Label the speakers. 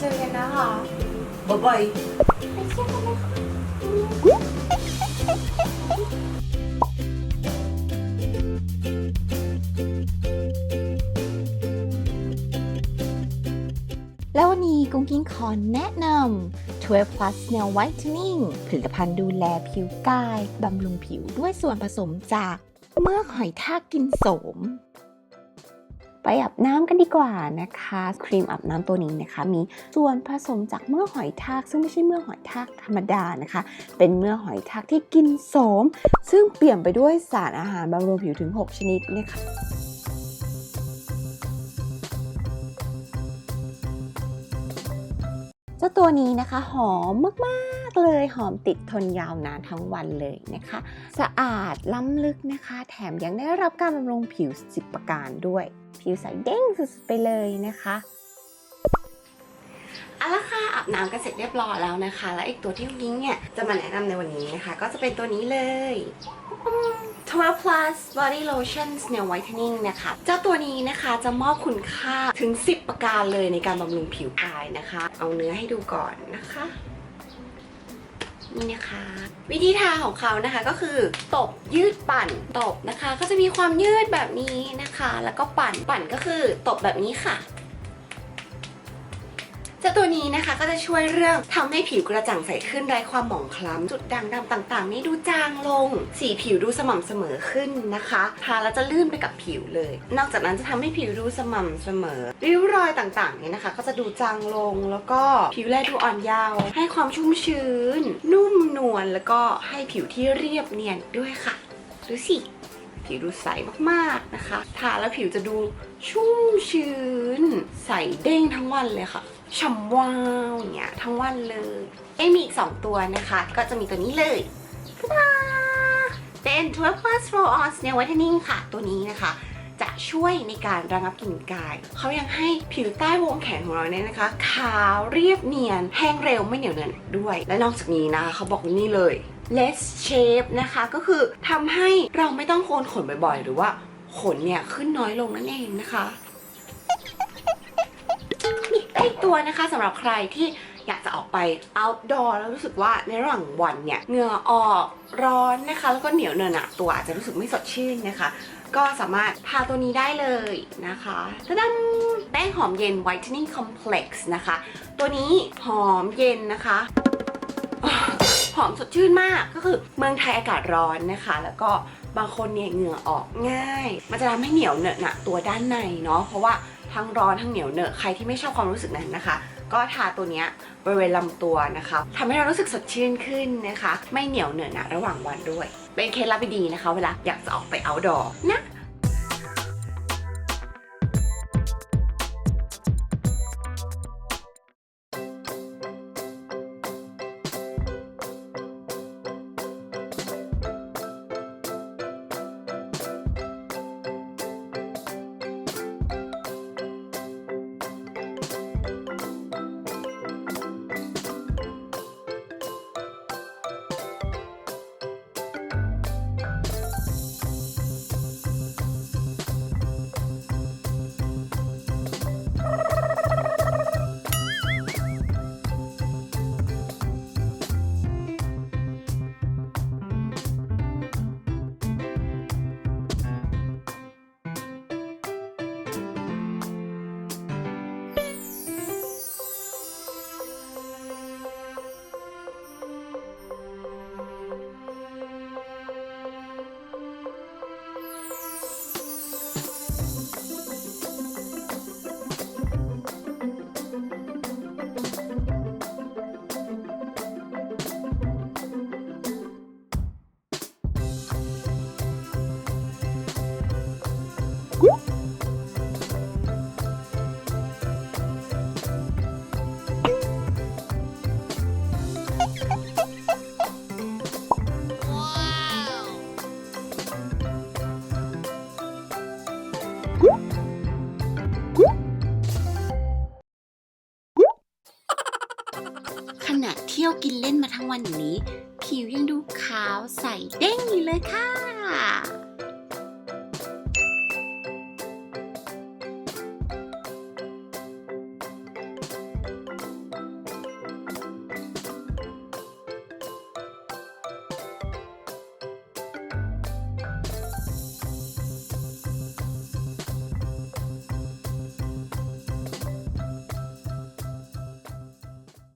Speaker 1: เจอกันนะคะ
Speaker 2: บ๊ายบาย
Speaker 1: ไปเที่ยวกันเลยค่ะ
Speaker 3: แล้ววันนี้กุ้งกิ้งขอแนะนำ12 plus nail whitening ผลิตภัณฑ์ดูแลผิวกาย บำรุงผิวด้วยส่วนผสมจาก เมือกหอยทากกินโสม ไปอาบน้ำกันดีกว่านะคะ ครีมอาบน้ำตัวนี้นะคะ มีส่วนผสมจากเมื่อหอยทาก ซึ่งไม่ใช่เมื่อหอยทากธรรมดานะคะ เป็นเมื่อหอยทากที่กินโสม ซึ่งเปลี่ยนไปด้วยสารอาหารบำรุงผิวถึง 6 ชนิดนะคะเจ้าตัวนี้นะคะหอมมากๆเลยหอมติดทนยาวนานทั้งวันเลยนะคะ สะอาดล้ำลึกนะคะ แถมยังได้รับการบำรุงผิว 10 ประการด้วย ผิวใสเด้งสุดๆไปเลยนะคะ
Speaker 2: เอาละค่ะอาบน้ำกันเสร็จเรียบร้อยแล้วนะคะ และอีกตัวที่นิ้งเนี่ยจะมาแนะนำในวันนี้นะคะ ก็จะเป็นตัวนี้เลย12 plus body lotion snail whitening นะคะ เจ้าตัวนี้นะคะจะมอบคุณค่าถึง 10 ประการเลยในการบำรุงผิวกายนะคะ เอาเนื้อให้ดูก่อนนะคะ นี่นะคะ วิธีทาของเขานะคะก็คือตบยืดปั่นตบนะคะ ก็จะมีความยืดแบบนี้นะคะ แล้วก็ปั่นปั่นก็คือตบแบบนี้ค่ะ เจ้าตัวนี้นะคะก็จะช่วยเรื่องทำให้ผิวกระจ่างใสขึ้นไร้ความหมองคล้ำจุดด่างดำต่างๆ นี่ดูจางลง สีผิวดูสม่ำเสมอขึ้นนะคะทาแล้วจะลื่นไปกับผิวเลย นอกจากนั้นจะทำให้ผิวดูสม่ำเสมอ ริ้วรอยต่างๆเนี่ยนะคะ ก็จะดูจางลงแล้วก็ผิวแลดูอ่อนเยาว์ให้ความชุ่มชื้น นุ่มนวลแล้วก็ให้ผิวที่เรียบเนียนด้วยค่ะดูสิผิวดูใสมากๆนะคะ ทาแล้วผิวจะดูชุ่มชื้น ใสเด้งทั้งวันเลยค่ะ ฉ่ำว้าวอย่างเงี้ยทั้งวันเลยเอ้มีอีก 2 ตัวนะคะ ก็จะมีตัวนี้เลยตาดาเป็น 12 plus roll on nail whitening ค่ะ ตัวนี้นะคะ จะช่วยในการระงับกลิ่นกาย เขายังให้ผิวใต้วงแขนของเราเนี่ยนะคะ ขาวเรียบเนียน แห้งเร็วไม่เหนียวเหนอะด้วย และนอกจากนี้นะคะเขาบอกนี่เลย less shape นะคะก็คือทำให้เราไม่ต้องโกนขนบ่อยๆ หรือว่าขนเนี่ยขึ้นน้อยลงนั่นเองนะคะ ได้อีกตัวนะคะสำหรับใครที่อยากจะออกไป outdoor แล้วรู้สึกว่าในระหว่างวันเนี่ยเหงื่อออกร้อนนะคะ แล้วก็เหนียวเนอะหนะตัวอาจจะรู้สึกไม่สดชื่นนะคะ ก็สามารถทาตัวนี้ได้เลยนะคะตะดันแป้งหอมเย็น whitening complex นะคะ ตัวนี้หอมเย็นนะคะหอมสดชื่นมากก็คือเมืองไทยอากาศร้อนนะคะ แล้วก็ บางคนเนี่ยเหงื่อออกง่าย มันจะทำให้เหนียวเหนอะหนะตัวด้านในเนาะเพราะว่าทั้งร้อนทั้งเหนียวเหนอะใครที่ไม่ชอบความรู้สึกนั้นนะคะ ก็ทาตัวเนี้ยบริเวณลำตัวนะคะทำให้เรารู้สึกสดชื่นขึ้นนะคะ ไม่เหนียวเหนอะหนะระหว่างวันด้วย เป็นเคล็ดลับดีๆนะคะ เวลาอยากจะออกไป outdoor นะ ขณะเที่ยวกินเล่นมาทั้งวันอย่างนี้ ผิวยังดูขาวใสเด้งอยู่เลยค่ะ